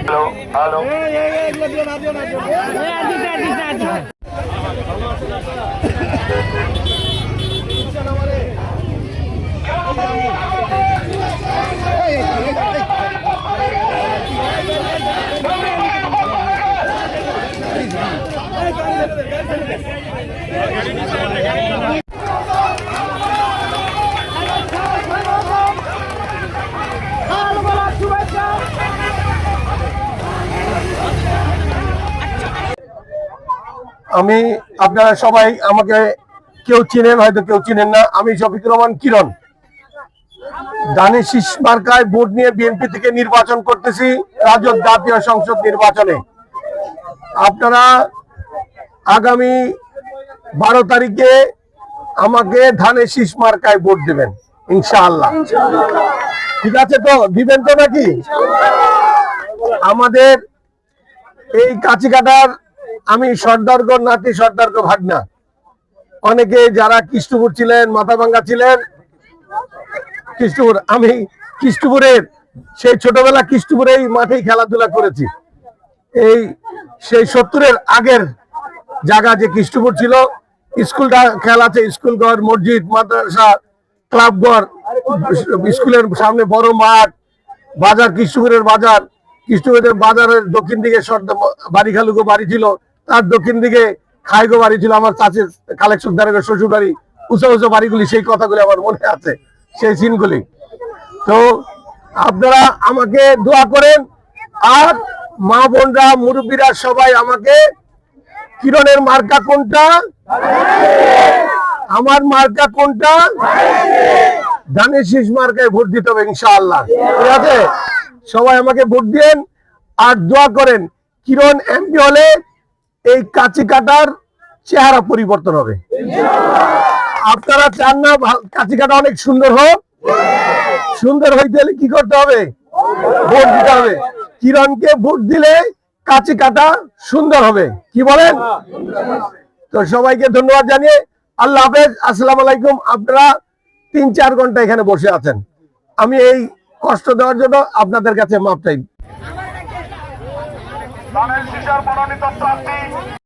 Hello hello আমি, আপনারা সবাই আমাকে কেউ চিনেন, হয়তো কেউ চিনেন না। আমি শফিকুর রহমান কিরণ। দানি শীষ মার্কায় ভোট নিয়ে বিএনপি থেকে নির্বাচন করতেছি রাজক জাতীয় সংসদ নির্বাচনে। আপনারা আগামী বারো তারিখে আমাকে ধানে শীষ মার্কায় ভোট দেবেন, ইনশাআল্লাহ। ঠিক আছে তো? দিবেন তো নাকি? আমাদের এই কাছিকাটার আমি সর্দারগড় নাতি সর্দারগড় ভাগনা। অনেকে যারা কৃষ্ণপুর ছিলেন, মাথাভাঙ্গা ছিলেন, কৃষ্ণপুর, আমি কৃষ্ণপুরের, সেই ছোটবেলা কৃষ্ণপুরে এই মাঠেই খেলাধুলা করেছি। এই সেই সত্তরের আগের জায়গা যে কৃষ্ণপুর ছিল, স্কুলটা খেলা আছে, স্কুল ঘর, মসজিদ, মাদ্রাসা, ক্লাব ঘর, স্কুলের সামনে বড় মাঠ, বাজার, কৃষ্ণপুরের বাজার। কৃষ্ণপুরের বাজারের দক্ষিণ দিকে সর্দ বাড়ি খালুগো বাড়ি ছিল তার দক্ষিণ দিকে খাইগো বাড়ি ছিল, আমার চাষের কালেকশন দারের শ্বশুর বাড়ি। উঁচু উঁচু বাড়িগুলি সেই কথাগুলি আমার মনে আছে, সেই সিনগুলি তো আপনারা আমাকে দোয়া করেন, আর মা বোনরা, মুরব্বীরা সবাই আমাকে কিরণের মার্কা কোনটা? আমার মার্কা কোনটা? ধানের শীষ মার্কায় ভোট দিতে হবে ইনশাআল্লাহ। ঠিক আছে? সবাই আমাকে ভোট দিন আর দোয়া করেন, কিরণ এমপি হলে এই কাচি কাটার চেহারা পরিবর্তন হবে। আপনারা চান না কাচি কাটা অনেক সুন্দর হোক? সুন্দর হইতে হলে কি করতে হবে? ভোট দিতে হবে। কিরণকে ভোট দিলে কাচি কাটা সুন্দর হবে। কি বলেন? তো সবাইকে ধন্যবাদ জানিয়ে আল্লাহ হাফেজ। আসসালামু আলাইকুম। আপনারা তিন চার ঘণ্টা এখানে বসে আছেন। আমি এই কষ্ট দেওয়ার জন্য আপনাদের কাছে মাপ চাই। শীষের মনোনীত প্রার্থী